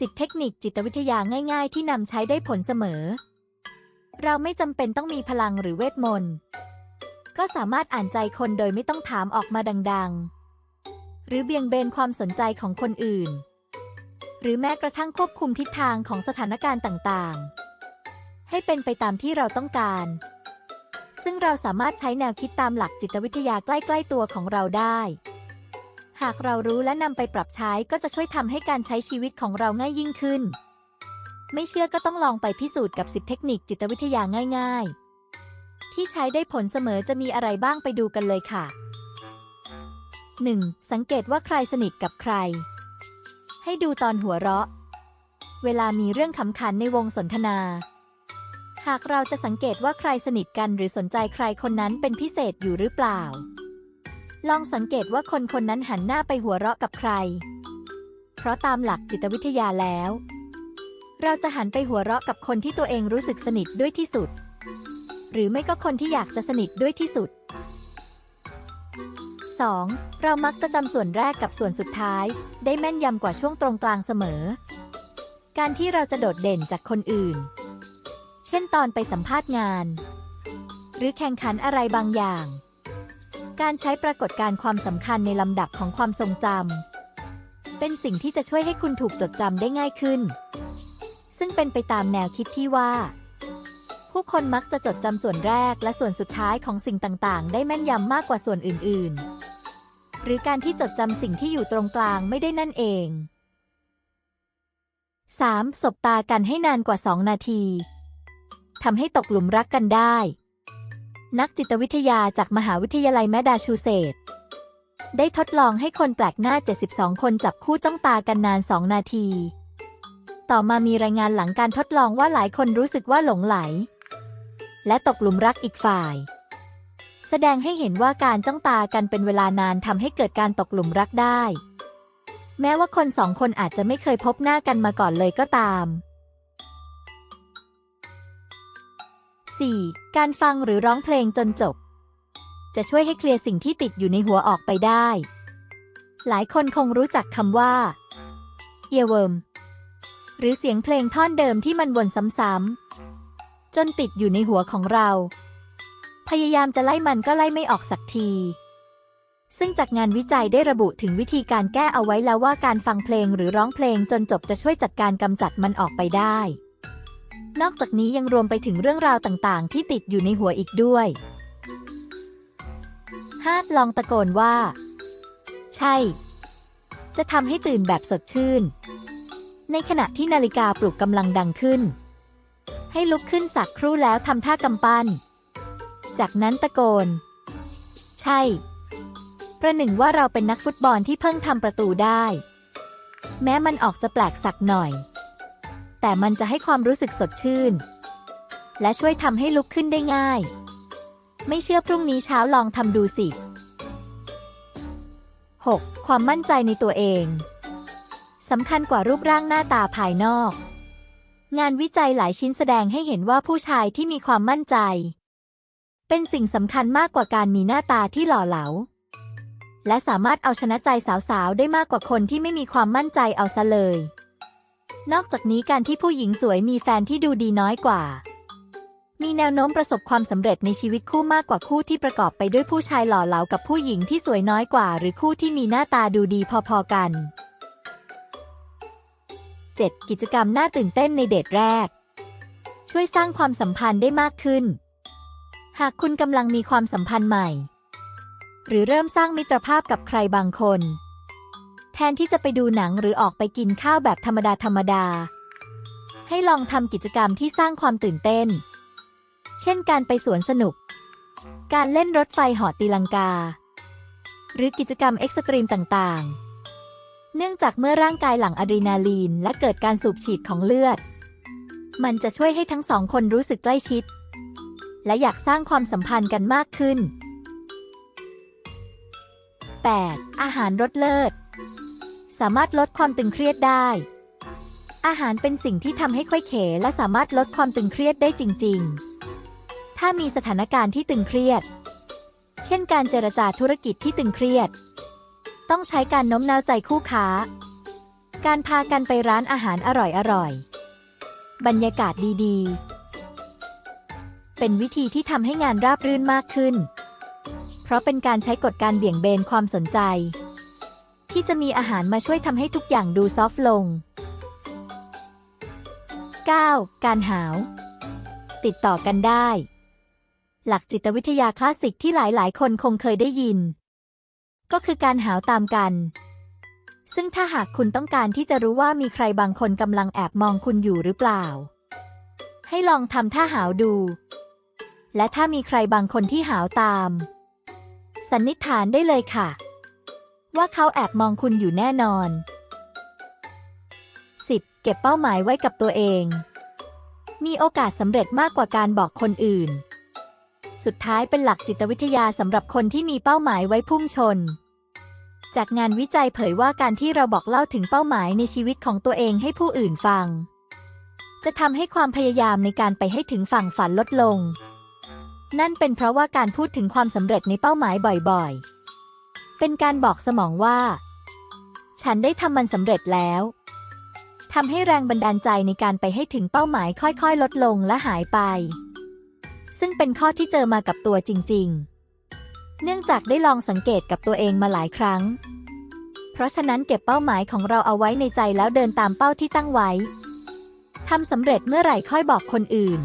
10เทคนิคจิตวิทยาง่าย ๆ ที่นำใช้ได้ผลเสมอ เราไม่จำเป็นต้องมีพลังหรือเวทมนต์ ก็สามารถอ่านใจคนโดยไม่ต้องถามออกมาดัง ๆ หรือเบี่ยงเบนความสนใจของคนอื่น หรือแม้กระทั่งควบคุมทิศทางของสถานการณ์ต่าง ๆ ให้เป็นไปตามที่เราต้องการ ซึ่งเราสามารถใช้แนวคิดตามหลักจิตวิทยาใกล้ ๆ ตัวของเราได้ หากเรารู้และนำไปปรับใช้ก็จะช่วยทำให้การใช้ชีวิตของเราง่ายยิ่งขึ้น ไม่เชื่อก็ต้องลองไปพิสูจน์กับ 10 เทคนิคจิตวิทยาง่าย ๆ ที่ใช้ได้ผลเสมอจะมีอะไรบ้างไปดูกันเลยค่ะ 1. สังเกตว่าใครสนิทกับใคร ให้ดูตอนหัวเราะ เวลามีเรื่องขำขันในวงสนทนา หากเราจะสังเกตว่าใครสนิทกันหรือสนใจใครคนนั้นเป็นพิเศษอยู่หรือเปล่า ลองสังเกตว่าคนคนนั้นหันหน้าไปหัวเราะกับใคร เพราะตามหลักจิตวิทยาแล้ว เราจะหันไปหัวเราะกับคนที่ตัวเองรู้สึกสนิทด้วยที่สุด หรือไม่ก็คนที่อยากจะสนิทด้วยที่สุด 2. เรามักจะจำส่วนแรกกับส่วนสุดท้าย ได้แม่นยำกว่าช่วงตรงกลางเสมอ การที่เราจะโดดเด่นจากคนอื่น เช่นตอนไปสัมภาษณ์งาน หรือแข่งขันอะไรบางอย่าง การใช้ปรากฏการณ์ความสำคัญในลำดับของความทรงจำ เป็นสิ่งที่จะช่วยให้คุณถูกจดจำได้ง่ายขึ้น ซึ่งเป็นไปตามแนวคิดที่ว่า ผู้คนมักจะจดจำส่วนแรกและส่วนสุดท้ายของสิ่งต่างๆ ได้แม่นยำมากกว่าส่วนอื่น ๆ หรือการที่จดจำสิ่งที่อยู่ตรงกลางไม่ได้นั่นเอง 3. สบตากันให้นานกว่า 2 นาทีทำให้ตกหลุมรักกันได้ นักจิตวิทยาจากมหาวิทยาลัยแมดาชูเซตได้ทดลองให้คนแปลกหน้า 72 คนจับคู่จ้องตากันนาน 2 นาที ต่อมามีรายงานหลังการทดลองว่าหลายคนรู้สึกว่าหลงไหล และตกหลุมรักอีกฝ่าย แสดงให้เห็นว่าการจ้องตากันเป็นเวลานานทำให้เกิดการตกหลุมรักได้ แม้ว่าคนสองคนอาจจะไม่เคยพบหน้ากันมาก่อนเลยก็ตาม 4. การฟังหรือร้องเพลงจนจบ จะช่วยให้เคลียร์สิ่งที่ติดอยู่ในหัวออกไปได้ หลายคนคงรู้จักคำว่า earworm หรือเสียงเพลงท่อนเดิมที่มันวนซ้ำๆจนติดอยู่ในหัวของเรา พยายามจะไล่มันก็ไล่ไม่ออกสักที ซึ่งจากงานวิจัยได้ระบุถึงวิธีการแก้เอาไว้แล้วว่าการฟังเพลงหรือร้องเพลงจนจบจะช่วยจัดการกำจัดมันออกไปได้ นอกจากนี้ยังรวมไปถึงเรื่องราวต่างๆ ที่ติดอยู่ในหัวอีกด้วย 5. ลองตะโกนว่า ใช่ จะทำให้ตื่นแบบสดชื่น ในขณะที่นาฬิกาปลุกกำลังดังขึ้น ให้ลุกขึ้นสักครู่แล้วทำท่ากำปั้น จากนั้นตะโกน ใช่ ประหนึ่งว่าเราเป็นนักฟุตบอลที่เพิ่งทำประตูได้ แม้มันออกจะแปลกสักหน่อย แต่มันจะให้ความรู้สึกสดชื่น และช่วยทำให้ลุกขึ้นได้ง่าย ไม่เชื่อพรุ่งนี้เช้าลองทำดูสิ 6. ความมั่นใจในตัวเองสำคัญกว่ารูปร่างหน้าตาภายนอก งานวิจัยหลายชิ้นแสดงให้เห็นว่าผู้ชายที่มีความมั่นใจ เป็นสิ่งสำคัญมากกว่าการมีหน้าตาที่หล่อเหลา และสามารถเอาชนะใจสาวๆ ได้มากกว่าคนที่ไม่มีความมั่นใจเอาซะเลย นอกจากนี้การที่ผู้หญิงสวยมีแฟนที่ดูดีน้อยกว่า มีแนวโน้มประสบความสำเร็จในชีวิตคู่มากกว่าคู่ที่ประกอบไปด้วยผู้ชายหล่อเหลากับผู้หญิงที่สวยน้อยกว่า หรือคู่ที่มีหน้าตาดูดีพอๆกัน 7. กิจกรรมน่าตื่นเต้นในเดทแรก ช่วยสร้างความสัมพันธ์ได้มากขึ้น หากคุณกำลังมีความสัมพันธ์ใหม่ หรือเริ่มสร้างมิตรภาพกับใครบางคน แทนที่จะไปดูหนังหรือออกไปกินข้าวแบบธรรมดาธรรมดา ให้ลองทำกิจกรรมที่สร้างความตื่นเต้น เช่นการไปสวนสนุก การเล่นรถไฟหาะตีลังกา หรือกิจกรรมเอ็กซ์ตรีมต่างๆ เนื่องจากเมื่อร่างกายหลั่งอะดรีนาลีน และเกิดการสูบฉีดของเลือด มันจะช่วยให้ทั้งสองคนรู้สึกใกล้ชิด และอยากสร้างความสัมพันธ์กันมากขึ้น 8. อาหารรสเลิศ สามารถลดความตึงเครียดได้ อาหารเป็นสิ่งที่ทำให้ค่อยเขและสามารถลดความตึงเครียดได้จริง ๆ ถ้ามีสถานการณ์ที่ตึงเครียด เช่นการเจรจาธุรกิจที่ตึงเครียด ต้องใช้การโน้มน้าวใจคู่ค้า การพากันไปร้านอาหารอร่อยๆ บรรยากาศดีๆ เป็นวิธีที่ทำให้งานราบรื่นมากขึ้น เพราะเป็นการใช้กฎการเบี่ยงเบนความสนใจ ที่จะมีอาหารมาช่วยทำให้ทุกอย่างดูซอฟต์ลง 9. การหาว ติดต่อกันได้ หลักจิตวิทยาคลาสสิกที่หลายๆ คนคงเคยได้ยิน ก็คือการหาวตามกัน ซึ่งถ้าหากคุณต้องการที่จะรู้ว่ามีใครบางคนกำลังแอบมองคุณอยู่หรือเปล่า ให้ลองทำท่าหาวดู และถ้ามีใครบางคนที่หาวตาม สันนิษฐานได้เลยค่ะ ว่าเขาแอบมองคุณอยู่แน่นอน 10. เก็บเป้าหมายไว้กับตัวเอง มีโอกาสสำเร็จมากกว่าการบอกคนอื่น สุดท้ายเป็นหลักจิตวิทยาสำหรับคนที่มีเป้าหมายไว้พุ่งชน จากงานวิจัยเผยว่าการที่เราบอกเล่าถึงเป้าหมายในชีวิตของตัวเองให้ผู้อื่นฟัง จะทำให้ความพยายามในการไปให้ถึงฝั่งฝันลดลง นั่นเป็นเพราะว่าการพูดถึงความสำเร็จในเป้าหมายบ่อยๆ เป็นการบอกสมองว่า ฉันได้ทำมันสำเร็จแล้วทำให้แรงบันดาลใจในการไปให้ถึงเป้าหมายค่อยๆ ลดลงและหายไป ซึ่งเป็นข้อที่เจอมากับตัวจริง ๆ เนื่องจากได้ลองสังเกตกับตัวเองมาหลายครั้ง เพราะฉะนั้นเก็บเป้าหมายของเราเอาไว้ในใจแล้วเดินตามเป้าที่ตั้งไว้ทำสำเร็จเมื่อไหร่ค่อยบอกคนอื่น